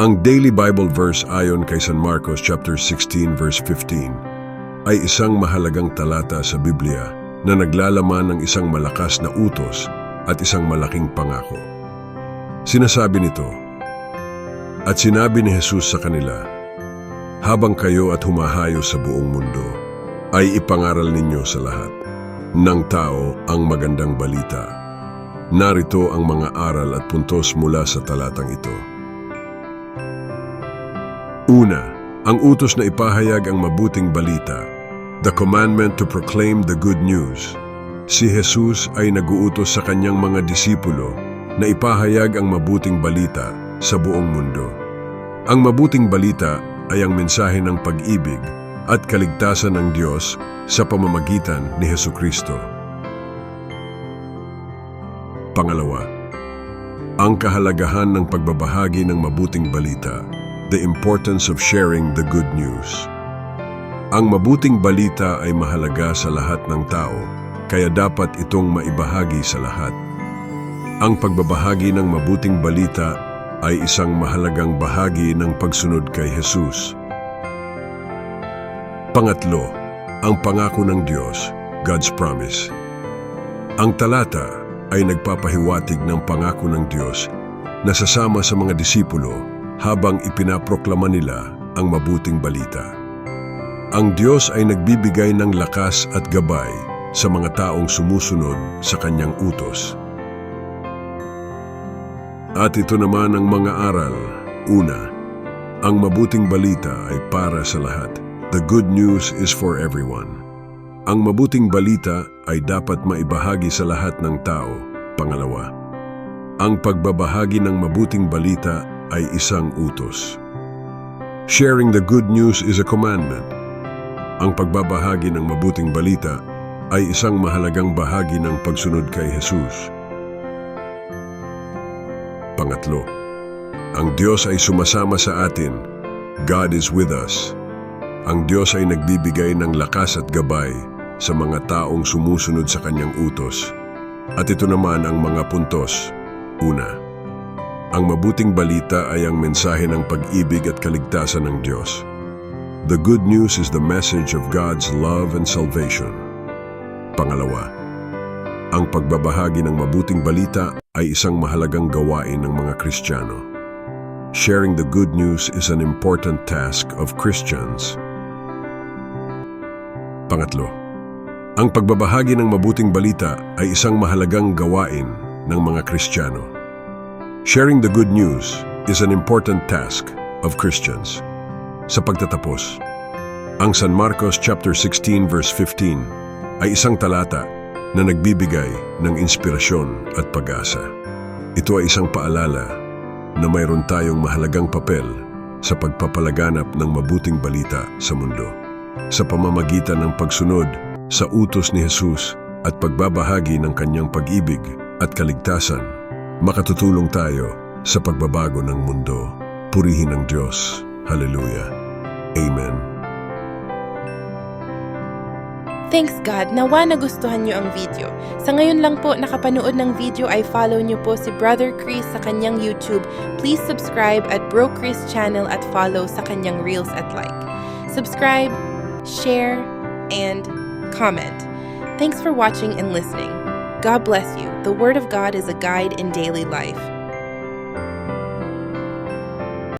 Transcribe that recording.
Ang daily Bible verse ayon kay San Marcos chapter 16 verse 15 ay isang mahalagang talata sa Biblia na naglalaman ng isang malakas na utos at isang malaking pangako. Sinasabi nito, At sinabi ni Jesus sa kanila, Habang kayo at humahayo sa buong mundo, ay ipangaral ninyo sa lahat ng tao ang magandang balita. Narito ang mga aral at puntos mula sa talatang ito. Una, ang utos na ipahayag ang mabuting balita, the commandment to proclaim the good news. Si Jesus ay naguutos sa kanyang mga disipulo na ipahayag ang mabuting balita sa buong mundo. Ang mabuting balita ay ang mensahe ng pag-ibig at kaligtasan ng Diyos sa pamamagitan ni Heso Kristo. Pangalawa, ang kahalagahan ng pagbabahagi ng mabuting balita, the importance of sharing the good news. Ang mabuting balita ay mahalaga sa lahat ng tao, kaya dapat itong maibahagi sa lahat. Ang pagbabahagi ng mabuting balita ay isang mahalagang bahagi ng pagsunod kay Jesus. Pangatlo, ang pangako ng Diyos, God's promise. Ang talata ay nagpapahiwatig ng pangako ng Diyos na sasama sa mga disipulo habang ipinaproklama nila ang mabuting balita. Ang Diyos ay nagbibigay ng lakas at gabay sa mga taong sumusunod sa kanyang utos. At ito naman ang mga aral. Una, ang mabuting balita ay para sa lahat. The good news is for everyone. Ang mabuting balita ay dapat maibahagi sa lahat ng tao. Pangalawa, ang pagbabahagi ng mabuting balita ay isang utos. Sharing the good news is a commandment. Ang pagbabahagi ng mabuting balita ay isang mahalagang bahagi ng pagsunod kay Jesus. Pangatlo, ang Diyos ay sumasama sa atin. God is with us. Ang Diyos ay nagbibigay ng lakas at gabay sa mga taong sumusunod sa kanyang utos. At ito naman ang mga puntos. Una, ang mabuting balita ay ang mensahe ng pag-ibig at kaligtasan ng Diyos. The good news is the message of God's love and salvation. Pangalawa, ang pagbabahagi ng mabuting balita ay isang mahalagang gawain ng mga Kristiyano. Sharing the good news is an important task of Christians. Pangatlo, ang pagbabahagi ng mabuting balita ay isang mahalagang gawain ng mga Kristiyano. Sharing the good news is an important task of Christians. Sa pagtatapos, ang San Marcos chapter 16 verse 15 ay isang talata na nagbibigay ng inspirasyon at pag-asa. Ito ay isang paalala na mayroon tayong mahalagang papel sa pagpapalaganap ng mabuting balita sa mundo. Sa pamamagitan ng pagsunod sa utos ni Jesus at pagbabahagi ng kanyang pag-ibig at kaligtasan, makatutulong tayo sa pagbabago ng mundo. Purihin ang Diyos. Hallelujah. Amen. Thanks God, nawa nagustuhan nyo ang video. Sa ngayon lang po nakapanood ng video ay follow nyo po si Brother Chris sa kanyang YouTube. Please subscribe at Bro Chris channel at follow sa kanyang Reels at like. Subscribe, share, and comment. Thanks for watching and listening. God bless you. The Word of God is a guide in daily life.